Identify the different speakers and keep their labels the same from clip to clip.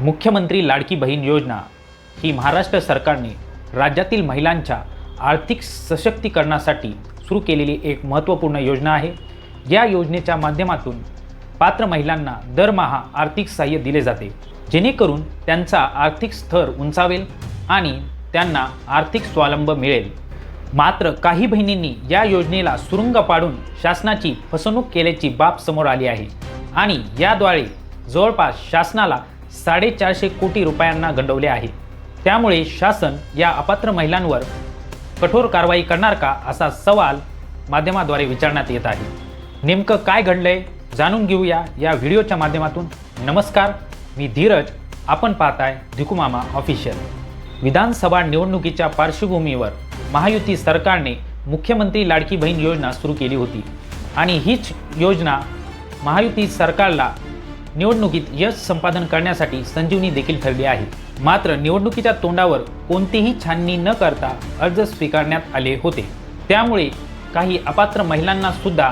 Speaker 1: मुख्यमंत्री लाडकी बहीण योजना ही महाराष्ट्र सरकारने राज्यातील महिलांच्या आर्थिक सशक्तीकरणासाठी सुरू केलेली एक महत्त्वपूर्ण योजना आहे. या योजनेच्या माध्यमातून पात्र महिलांना दरमहा आर्थिक सहाय्य दिले जाते जेणेकरून त्यांचा आर्थिक स्तर उंचावेल आणि त्यांना आर्थिक स्वावलंब मिळेल. मात्र काही बहिणींनी या योजनेला सुरुंग पाडून शासनाची फसवणूक केल्याची बाब समोर आली आहे आणि याद्वारे जवळपास शासनाला साडेचारशे कोटी रुपयांना गंडवले आहे. त्यामुळे शासन या अपात्र महिलांवर कठोर कारवाई करणार का असा सवाल माध्यमाद्वारे विचारण्यात येत आहे. नेमकं काय घडलंय जाणून घेऊया या व्हिडिओच्या माध्यमातून. नमस्कार मी धीरज. आपण पाहताय धिकुमामा ऑफिशियल. विधानसभा निवडणुकीच्या पार्श्वभूमीवर महायुती सरकारने मुख्यमंत्री लाडकी बहीण योजना सुरू केली होती. आणि हीच योजना महायुती सरकारला निवडणुकीत यश संपादन करण्यासाठी संजीवनी देखील ठरली आहे. मात्र निवडणुकीच्या तोंडावर कोणतीही छाननी न करता अर्ज स्वीकारण्यात आले होते. त्यामुळे काही अपात्र महिलांना सुद्धा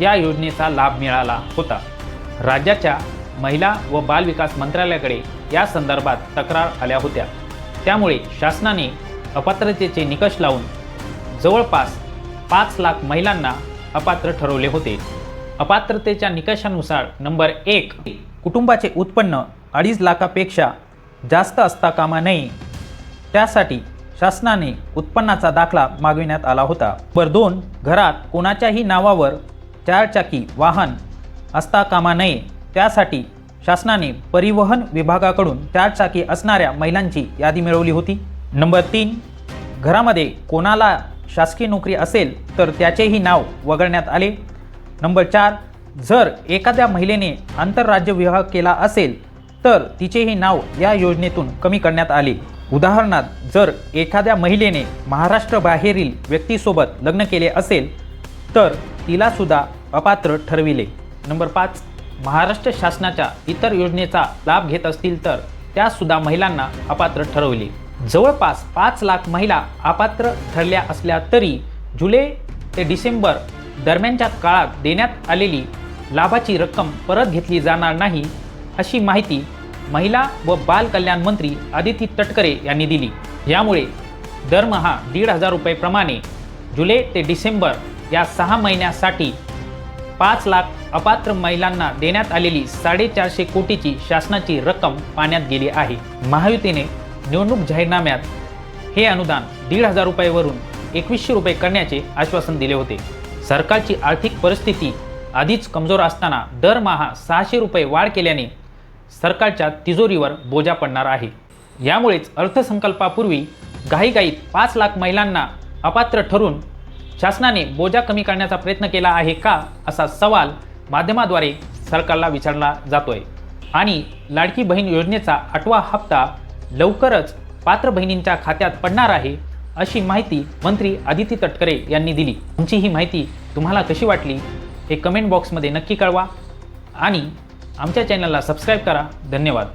Speaker 1: या योजनेचा लाभ मिळाला होता. राज्याच्या महिला व बालविकास मंत्रालयाकडे या संदर्भात तक्रार आल्या होत्या. त्यामुळे शासनाने अपात्रतेचे निकष लावून जवळपास पाच लाख महिलांना अपात्र ठरवले होते. अपात्रतेच्या निकषानुसार नंबर एक कुटुंबाचे उत्पन्न अडीच लाखापेक्षा जास्त असता कामा नये. त्यासाठी शासनाने उत्पन्नाचा दाखला मागविण्यात आला होता. नंबर दोन घरात कोणाच्याही नावावर चारचाकी वाहन असता कामा नये. त्यासाठी शासनाने परिवहन विभागाकडून चारचाकी असणाऱ्या महिलांची यादी मिळवली होती. नंबर तीन घरामध्ये कोणाला शासकीय नोकरी असेल तर त्याचेही नाव वगळण्यात आले. नंबर चार जर एखाद्या महिलेने आंतरराज्य विवाह केला असेल तर तिचेही नाव या योजनेतून कमी करण्यात आले. उदाहरणार्थ जर एखाद्या महिलेने महाराष्ट्राबाहेरील व्यक्तीसोबत लग्न केले असेल तर तिलासुद्धा अपात्र ठरविले. नंबर पाच महाराष्ट्र शासनाच्या इतर योजनेचा लाभ घेत असतील तर त्यासुद्धा महिलांना अपात्र ठरवले. जवळपास पाच लाख महिला अपात्र ठरल्या असल्या तरी जुलै ते डिसेंबर दरम्यानच्या काळात देण्यात आलेली लाभाची रक्कम परत घेतली जाणार नाही अशी माहिती महिला व बाल कल्याण मंत्री आदिती तटकरे यांनी दिली. यामुळे दरमहा दीड हजार रुपयेप्रमाणे जुलै ते डिसेंबर या सहा महिन्यासाठी पाच लाख अपात्र महिलांना देण्यात आलेली साडेचारशे कोटीची शासनाची रक्कम पाण्यात गेली आहे. महायुतीने निवडणूक जाहीरनाम्यात हे अनुदान दीड हजार रुपयेवरून एकवीसशे रुपये करण्याचे आश्वासन दिले होते. सरकारची आर्थिक परिस्थिती आधीच कमजोर असताना दरमहा सहाशे रुपये वाढ केल्याने सरकारच्या तिजोरीवर बोजा पडणार आहे. यामुळेच अर्थसंकल्पापूर्वी घाईघाईत पाच लाख महिलांना अपात्र ठरून शासनाने बोजा कमी करण्याचा प्रयत्न केला आहे का असा सवाल माध्यमाद्वारे सरकारला विचारला जातोय. आणि लाडकी बहीण योजनेचा आठवा हप्ता लवकरच पात्र बहिणींच्या खात्यात पडणार आहे अशी माहिती मंत्री आदिती तटकरे यांनी दिली. तुमची ही माहिती तुम्हाला कशी वाटली हे कमेंट बॉक्समध्ये नक्की कळवा आणि आमच्या चॅनलला सबस्क्राईब करा. धन्यवाद.